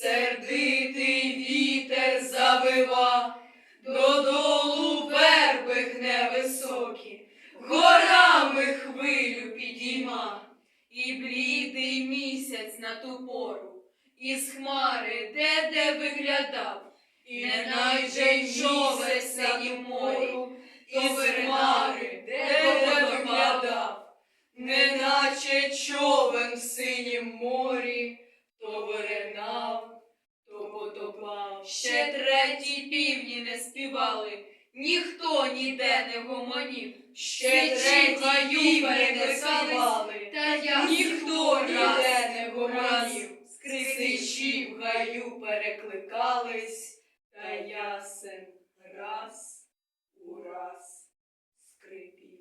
сердитий вітер завива, додолу верби гне високі, горами хвилю підійма, і блідий місяць на ту пору, із хмари де-де виглядав, і неначе човен синім морю, із хмари де-де виглядав, неначе човен в синім морі, в перекликались, та ясен раз у раз скрипів.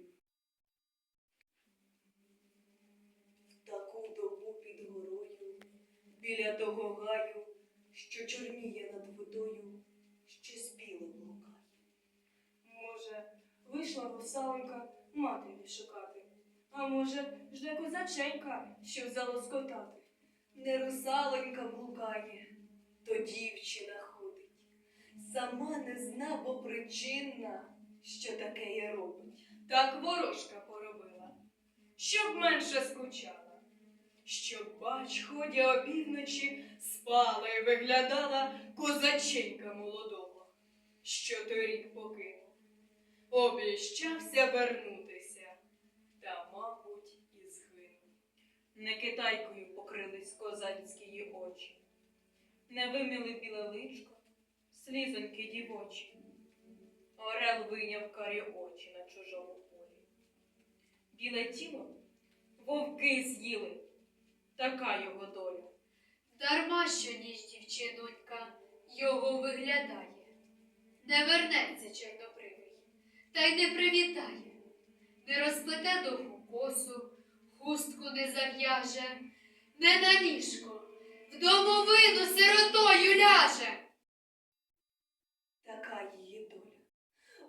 В таку добу під горою, біля того гаю, що чорніє над водою, щось біле блукає. Може, вийшла русаленька матері шукати, а може, жде козаченька, щоб залоскотати. Не русаленька блукає, то дівчина ходить. Сама не зна, бо причинна, що таке я робить. Так ворожка поробила, щоб менше скучала, щоб бач, ходя опівночі, спала й виглядала козаченька молодого, що торік покинув. Обіщався вернутися, та, мабуть, і згинув. Не китайкою покрились козацькі очі, не виміли біле личко, слізоньки дівочі. Орел вийняв карі очі на чужому полі. Біле тіло вовки з'їли, така його доля. Дарма що ніж дівчинонька його виглядає. Не вернеться чорнобривий, та й не привітає, не розплете довгу косу, хустку не зав'яже, не на ліжко, в домовину сиротою ляже. Така її доля.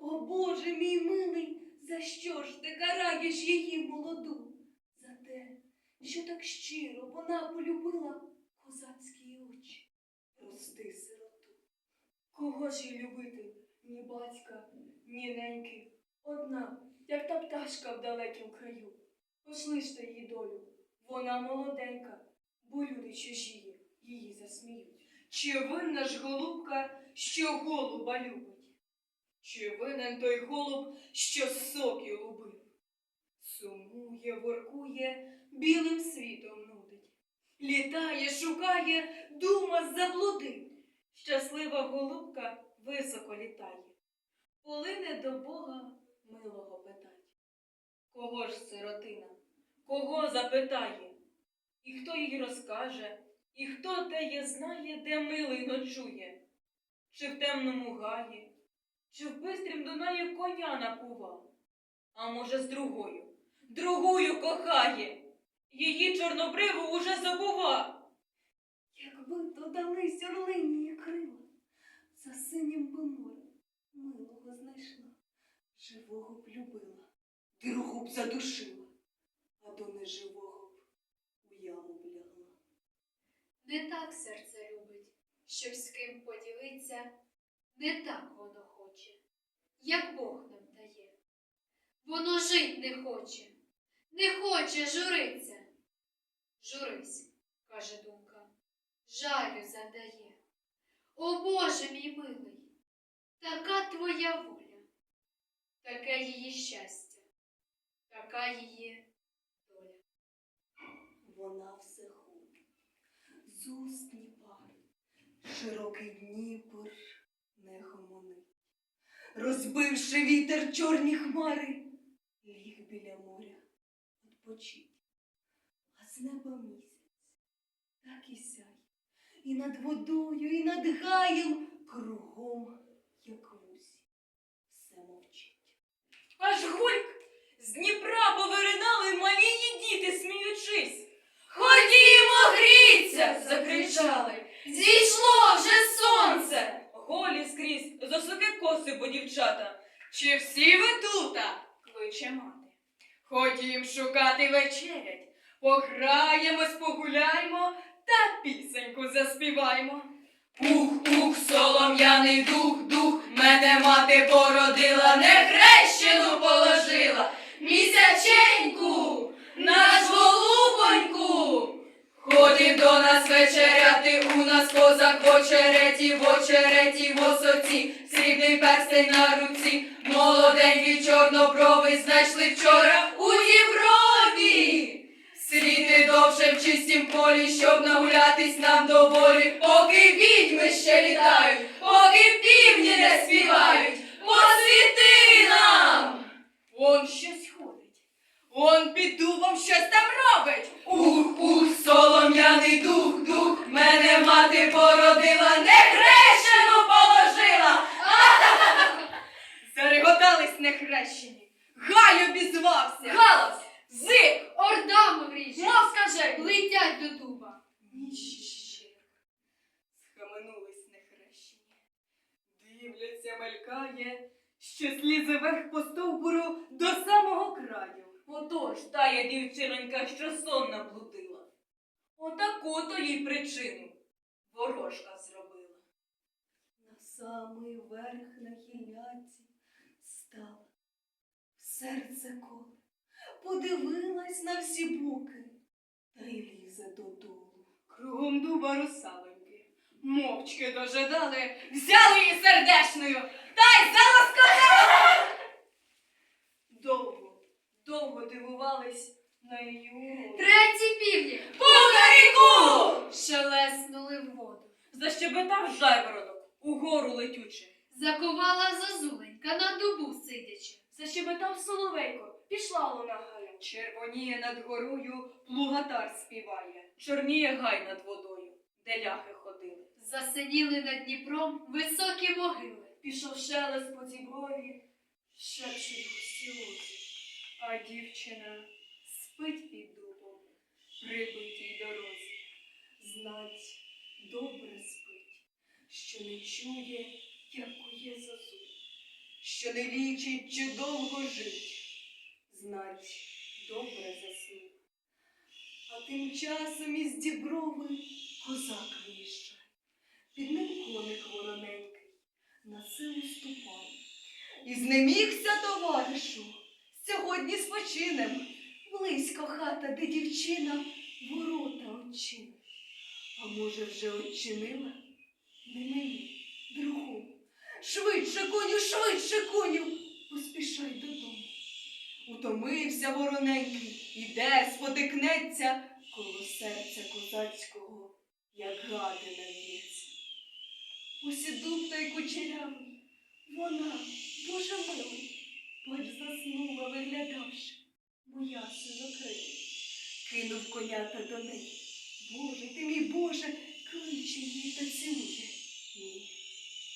О Боже мій милий, за що ж ти караєш її молоду? За те, що так щиро вона полюбила козацькі очі. Прости, сироту. Кого ж їй любити? Ні батька, ні неньки. Одна, як та пташка в далекім краю. Пошлиште її долю. Вона молоденька, бо люди чужі її засміють. Чи винна ж голубка, що голуба любить? Чи винен той голуб, що соки лубив? Сумує, воркує, білим світом нудить. Літає, шукає, дума заблудить. Щаслива голубка високо літає. Полине до Бога милого питать. Кого ж сиротина? Кого запитає? І хто їй розкаже? І хто теє знає, де милий ночує? Чи в темному гаї, чи в бистрім Дунаї коня напував? А може, з другою, другою кохає, її чорнобриву уже забува. Якби додались орлині крила, за синім би морем милого знайшла, живого б любила, другу б задушила, а до неживого б у яму б. Не так серце любить, щоб з ким поділиться, не так воно хоче, як Бог нам дає. Воно жить не хоче, не хоче журиться. Журись, каже думка, жалю завдає. О Боже мій милий, така твоя воля, таке її щастя, така її доля. Вона все ходить, з уст ні широкий Дніпр не гомонить. Розбивши вітер чорні хмари, ліг біля моря відпочить. А з неба місяць так і сяй, і над водою, і над гаєм, кругом, як вусі, все мовчить. Гріться, закричали. Зійшло вже сонце. Голі скрізь, засоки коси, бо дівчата. Чи всі ви тута? кличе мати. Ходім шукати вечерять. Пограємось, погуляймо, та пісеньку заспіваймо. Ух, ух, солом'яний дух, дух, мене мати породила, не хрещену положила, місяченьку, наш голубоньку. Ходить до нас вечеряти, у нас козак в очереті, в очереті, в осоці, срібний перстень на руці, молоденький чорнобровий знайшли вчора у Європі. Світи довше в чистім полі, щоб нагулятись нам доволі, поки відьми ще літають, поки півні не співають, Зареготались. Гай обізвався. Галас! Зик! Орда мовріже, Мов скажи! летять до дуба. Ніщик. Схаменулись нехрещені. Дивляться, мелькає, що слізе вверх по стовбуру до самого краю. Отож, тая дівчинонька, що сон наблудила. Отаку то їй причину ворожка зробила. На самий верх на гілляці стала, серце коле, подивилась на всі боки та й лізе додолу. Кругом дуба русалоньки. Мовчки дожидали, взяли її сердешною та й заласкали. Довго, довго дивувались на її. Треті півні Кукаріку! шелеснули в воду. Защебетав жайворонок, угору летючи. Закувала зозуленька на дубу сидячи. Защебетав соловейко, пішла луна гая. Червоніє над горою, плугатар співає. Чорніє гай над водою, де ляхи ходили. Засиніли над Дніпром високі могили. Пішов шелест по діброві, шепчуть луки. А дівчина спить під дубом, прибитій дорозі. Знать, добре спить, що не чує, як кує зозу, що не лічить, чи довго жить. Знать, добре засну. А тим часом із діброви козак виїжджає. Під ним коник вороненький, на силу ступає. І знемігся, товаришу, сьогодні спочинем. Близько хата, де дівчина ворота очинить. А може, вже очинила? Не мені, другу. Швидше, коню, швидше, Утомився вороненький, іде, спотикнеться коло серця козацького, як гадина в'ється. Ось і дуб той кучерявий, вона, Боже милий, бач заснула, виглядавши, моя синокрила. Кинув конята до неї. Боже, ти мій Боже, кличе її та цілує. Ні,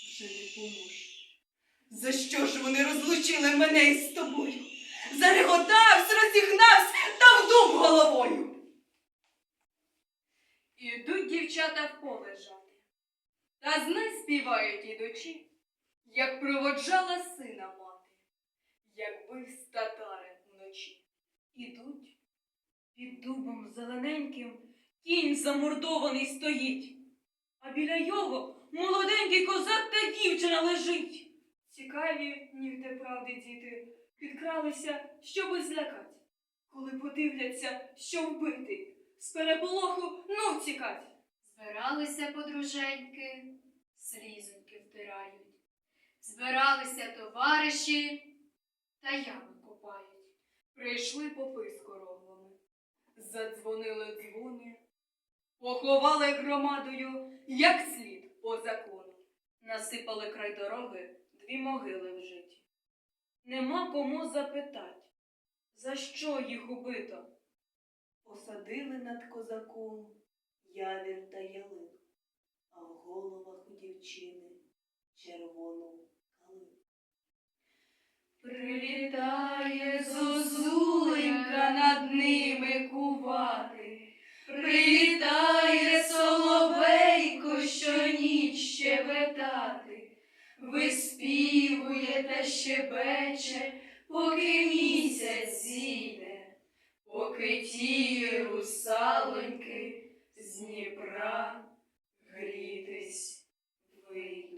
вже не поможе. За що ж вони розлучили мене із тобою? Зареготався, розігнався та в дуб головою. Ідуть дівчата в поле жати. Та знай співають ідучі, як проводжала сина мати, як бив татарин вночі. Ідуть, під дубом зелененьким кінь замордований стоїть, а біля його молоденький козак та дівчина лежить. Цікаві, нігде правди діти, підкралися, щоби злякать. Коли подивляться, що вбитий, з переполоху ну тікать. Збиралися подруженьки, слізоньки втирають. Збиралися товариші та ями копають. Прийшли попи з коровами, задзвонили дзвони, поховали громадою, як слід по закону. Насипали край дороги дві могили в житті. Нема кому запитать, за що їх убито. Посадили над козаком явір та ялину, а в головах у дівчини червону калину. Прилітає зозуленька над ними кувати, прилітає соловейко щоніч щебетати, виспівує та щебече, поки місяць зійде, поки ті русалоньки з Дніпра грітись вийде.